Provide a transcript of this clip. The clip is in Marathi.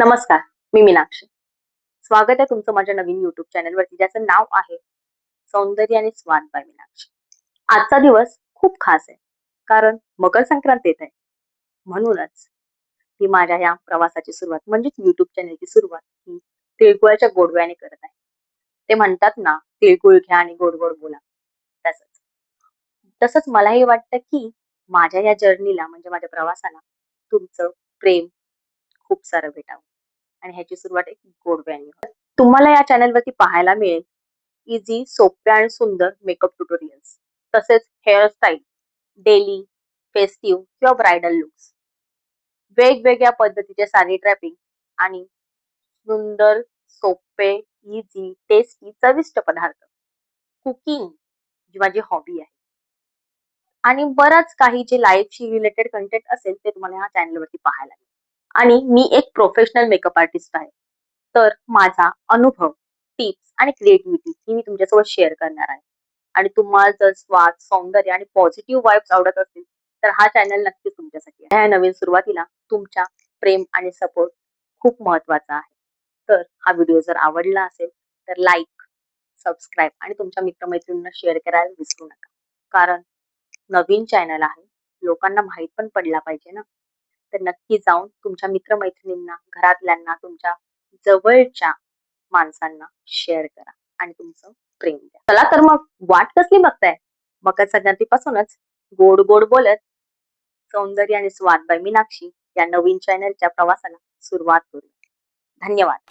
नमस्कार मी मीनाक्षी. स्वागत आहे तुमचं माझ्या नवीन युट्यूब चॅनलवरती ज्याचं नाव आहे सौंदर्य आणि स्वाद बाय मीनाक्षी. आजचा दिवस खूप खास आहे कारण मकर संक्रांत येत आहे. म्हणूनच मी माझ्या या प्रवासाची सुरुवात म्हणजेच युट्यूब चॅनलची सुरुवात ही तिळगुळाच्या गोडव्याने करत आहे. ते म्हणतात ना तिळगुळ घ्या आणि गोड गोड बोला. तसंच. तसंच मलाही वाटतं की माझ्या या जर्नीला म्हणजे माझ्या प्रवासाला तुमचं प्रेम खूप सारं भेटावं. आणि ह्याची सुरुवात एक गोडव्याने तुम्हाला या चॅनलवरती पाहायला मिळेल. इझी सोप्या आणि सुंदर मेकअप ट्युटोरियल्स तसेच हेअरस्टाईल डेली फेस्टिव्ह किंवा ब्रायडल लुक्स वेगवेगळ्या पद्धतीचे साडी ट्रॅपिंग आणि सुंदर सोपे इझी टेस्टी चविष्ट पदार्थ. कुकिंग जी माझी हॉबी आहे. आणि बरंच काही जे लाईफशी रिलेटेड कंटेंट असेल ते तुम्हाला ह्या चॅनलवरती पाहायला मिळेल. आणि मी एक प्रोफेशनल मेकअप आर्टिस्ट आहे. तर माझा अनुभव टिप्स आणि क्रिएटिव्हिटी ही मी तुमच्यासोबत शेअर करणार आहे. आणि तुम्हाला जर स्वाद सौंदर्य आणि पॉझिटिव्ह वाईब्स आवडत असतील तर हा चॅनल नक्कीच तुमच्यासाठी आहे. ह्या नवीन सुरुवातीला तुमच्या प्रेम आणि सपोर्ट खूप महत्त्वाचा आहे. तर हा व्हिडिओ जर आवडला असेल तर लाईक सबस्क्राईब आणि तुमच्या मित्रमैत्रिणींना शेअर करायला विसरू नका. कारण नवीन चॅनल आहे लोकांना माहीत पण पडला पाहिजे ना. तर नक्की जाऊन तुमच्या मित्रमैत्रिणींना घरातल्यांना तुमच्या जवळच्या माणसांना शेअर करा आणि तुमचं प्रेम द्या. चला तर मग वाट कसली बघताय? मकर संक्रांतीपासूनच गोड गोड बोलत सौंदर्य आणि स्वाद. बाय मीनाक्षी या नवीन चॅनलच्या प्रवासाला सुरुवात करू धन्यवाद.